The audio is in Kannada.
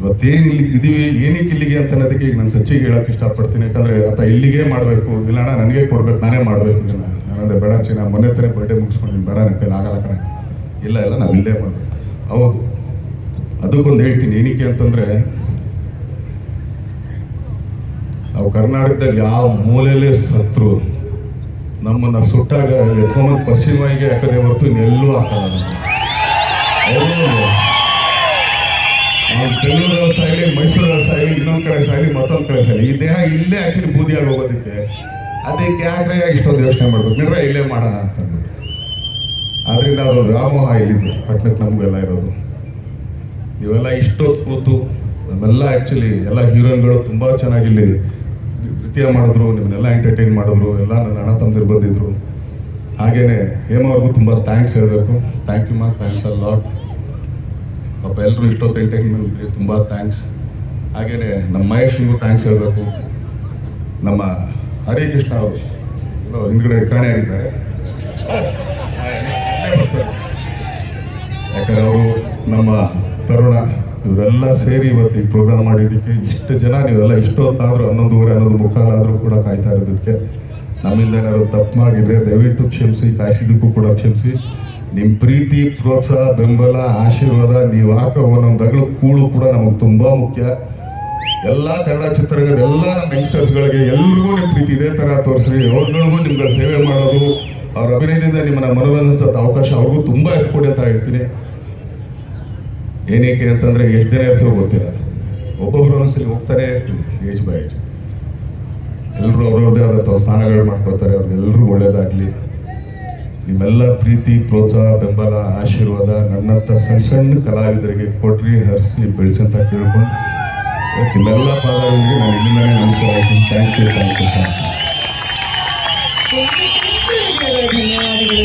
ಇವತ್ತೇನು ಇಲ್ಲಿ ಇದೀವಿ ಏನಕ್ಕೆ ಇಲ್ಲಿಗೆ ಅಂತ ಅನ್ನೋದಕ್ಕೆ ಈಗ ನಾನು ಸಚ್ಚಿಗೆ ಹೇಳೋಕೆ ಇಷ್ಟಪಡ್ತೀನಿ. ಯಾಕಂದರೆ ಆತ ಇಲ್ಲಿಗೆ ಮಾಡಬೇಕು. ಇಲ್ಲ ಅಣ್ಣ ನನಗೆ ಕೊಡ್ಬೇಕು. ನಾನೇ ಮಾಡಬೇಕು ನಾನು ನಾನಂದ್ರೆ ಬೇಡ ಚಿನ್ನ. ಮೊನ್ನೆ ತಾನೇ ಬರ್ಡೇ ಮುಗಿಸ್ಕೊಂಡಿದ್ದೀನಿ. ಬೇಡ, ನನ್ನ ಕೈಲಿ ಆಗಲ್ಲ ಕಣೆ. ಇಲ್ಲ ಇಲ್ಲ, ನಾವು ಇಲ್ಲೇ ಮಾಡಬೇಕು. ಹೌದು. ಅದಕ್ಕೊಂದು ಹೇಳ್ತೀನಿ. ಏನಕ್ಕೆ ಅಂತಂದರೆ, ನಾವು ಕರ್ನಾಟಕದಲ್ಲಿ ಯಾವ ಮೂಲೆಯಲ್ಲೇ ಸತ್ರು, ನಮ್ಮನ್ನು ಸುಟ್ಟಾಗ ಎತ್ಕೊಂಬಂದು ಪಶ್ಚಿಮವಾಗಿ ಹಾಕದೆ ಹೊರತು ಇನ್ನೆಲ್ಲೂ ಹಾಕಲ್ಲ ನಮ್ಮನ್ನ. ಬೆಂಗಳೂರಲ್ಲಿ ಸಾಯಲಿ ಮೈಸೂರಲ್ಲಿ ಸಾಯಲಿ ಇನ್ನೊಂದು ಕಡೆ ಸಾಯಲಿ ಮತ್ತೊಂದು ಕಡೆ ಸಾಯಲಿ ಈ ದೇಹ ಇಲ್ಲೇ ಆ್ಯಕ್ಚುಲಿ ಬೂದಿಯಾಗಿ ಹೋಗೋದಕ್ಕೆ ಅದಕ್ಕೆ ಯಾಕೆ ಇಷ್ಟೊಂದು ಯೋಚನೆ ಮಾಡ್ಬೇಕು. ನಡ್ರೆ ಇಲ್ಲೇ ಮಾಡೋಣ ಅಂತ ಅಂದ್ಬಿಟ್ಟು. ಆದ್ರಿಂದ ಅದು ವ್ಯಾಮೋಹ ಇಲ್ಲಿದ್ದು ಪಟ್ಟಣಕ್ಕೆ ನಮಗೆಲ್ಲ ಇರೋದು. ನೀವೆಲ್ಲ ಇಷ್ಟೊತ್ತು ಕೂತು ನಮ್ಮೆಲ್ಲ ಆ್ಯಕ್ಚುಲಿ ಎಲ್ಲ ಹೀರೋಯಿನ್ಗಳು ತುಂಬ ಚೆನ್ನಾಗಿ ಇಲ್ಲಿ ನೃತ್ಯ ಮಾಡಿದ್ರು, ನಿಮ್ಮನ್ನೆಲ್ಲ ಎಂಟರ್ಟೈನ್ ಮಾಡಿದ್ರು, ಎಲ್ಲ ನನ್ನ ಅಣ್ಣ ತಮ್ಮದಿರು ಬಂದಿದ್ರು. ಹಾಗೇನೆ ಹೇಮವ್ರಿಗೂ ತುಂಬ ಥ್ಯಾಂಕ್ಸ್ ಹೇಳಬೇಕು. ಥ್ಯಾಂಕ್ ಯು ಮಾ ಥ್ಯಾಂಕ್ಸ್ ಅ ಲಾಟ್ ಪಾಪ ಎಲ್ಲರೂ ಇಷ್ಟೊತ್ತು ಎಂಟರ್ಟೈನ್ಮೆಂಟ್ ಇದ್ರಿ ತುಂಬ ಥ್ಯಾಂಕ್ಸ್ ಹಾಗೆಯೇ ನಮ್ಮ ಮಹೇಶ್ಗೂ ಥ್ಯಾಂಕ್ಸ್ ಹೇಳಬೇಕು. ನಮ್ಮ ಹರಿಕೃಷ್ಣ ಅವರು ಎಲ್ಲೋ ಹಿಂದ್ಗಡೆ ಕಾಣೆಯಾಗಿದ್ದಾರೆ ಬರ್ತಾರೆ. ಯಾಕಂದ್ರೆ ಅವರು ನಮ್ಮ ತರುಣ, ಇವರೆಲ್ಲ ಸೇರಿ ಇವತ್ತು ಈ ಪ್ರೋಗ್ರಾಮ್ ಮಾಡಿದ್ದಕ್ಕೆ ಇಷ್ಟು ಜನ, ನೀವೆಲ್ಲ ಇಷ್ಟೊತ್ತಾದರೂ ಹನ್ನೊಂದುವರೆ ಹನ್ನೊಂದು ಮುಕ್ಕಾಲಾದರೂ ಕೂಡ ಕಾಯ್ತಾ ಇರೋದಕ್ಕೆ. ನಮ್ಮಿಂದ ಏನಾದ್ರು ತಪ್ಪಾಗಿದ್ರೆ ದಯವಿಟ್ಟು ಕ್ಷಮಿಸಿ, ಕಾಯಿಸಿದ್ದಕ್ಕೂ ಕೂಡ ಕ್ಷಮಿಸಿ. ನಿಮ್ಮ ಪ್ರೀತಿ, ಪ್ರೋತ್ಸಾಹ, ಬೆಂಬಲ, ಆಶೀರ್ವಾದ, ನೀವು ಹಾಕೋ ಒಂದೊಂದು ದಗಳು ಕೂಳು ಕೂಡ ನಮಗೆ ತುಂಬ ಮುಖ್ಯ. ಎಲ್ಲ ಕನ್ನಡ ಚಿತ್ರರಂಗದ ಎಲ್ಲ ನಮ್ಮ ಯಂಗ್ಸ್ಟರ್ಸ್ಗಳಿಗೆ ಎಲ್ರಿಗೂ ನಿಮ್ಮ ಪ್ರೀತಿ ಇದೇ ಥರ ತೋರಿಸ್ರಿ. ಅವ್ರುಗಳಿಗೂ ನಿಮ್ಗಳ ಸೇವೆ ಮಾಡೋದು, ಅವ್ರ ಅಭಿನಯದಿಂದ ನಿಮ್ಮನ್ನ ಮನೋರಂಜಿಸೋ ಅವಕಾಶ ಅವ್ರಿಗೂ ತುಂಬ ಎತ್ಕೊಡಿ ಅಂತ ಹೇಳ್ತೀನಿ. ಏನಕ್ಕೆ ಅಂತಂದ್ರೆ ಎಷ್ಟು ದಿನ ಇರ್ತೀವೋ ಗೊತ್ತಿಲ್ಲ. ಒಬ್ಬೊಬ್ಬರು ಒಂದೊಂದ್ಸಲಿ ಹೋಗ್ತಾನೆ ಇರ್ತೀವಿ, ಏಜ್ ಬೈ ಏಜ್ ಎಲ್ಲರೂ ಅವ್ರವ್ರದೇ ಆದಂಥ ಸ್ಥಾನಗಳು ಮಾಡ್ಕೋತಾರೆ ಅವ್ರಿಗೆಲ್ಲರಿಗೂ ಒಳ್ಳೇದಾಗಲಿ. ನಿಮ್ಮೆಲ್ಲ ಪ್ರೀತಿ, ಪ್ರೋತ್ಸಾಹ, ಬೆಂಬಲ, ಆಶೀರ್ವಾದ ನನ್ನಂಥ ಸಣ್ಣ ಸಣ್ಣ ಕಲಾವಿದರಿಗೆ ಕೊಟ್ರಿ, ಹರಿಸಿ, ಬೆಳೆಸಿ ಅಂತ ಕೇಳ್ಕೊಂಡು ನಿಮ್ಮೆಲ್ಲ ಪಾದಾರಿಗೆ ನಾನು ಇಲ್ಲಿಂದಲೇ ನಮಸ್ಕಾರ ಹೇಳ್ತೀನಿ. Thank you thank you thank you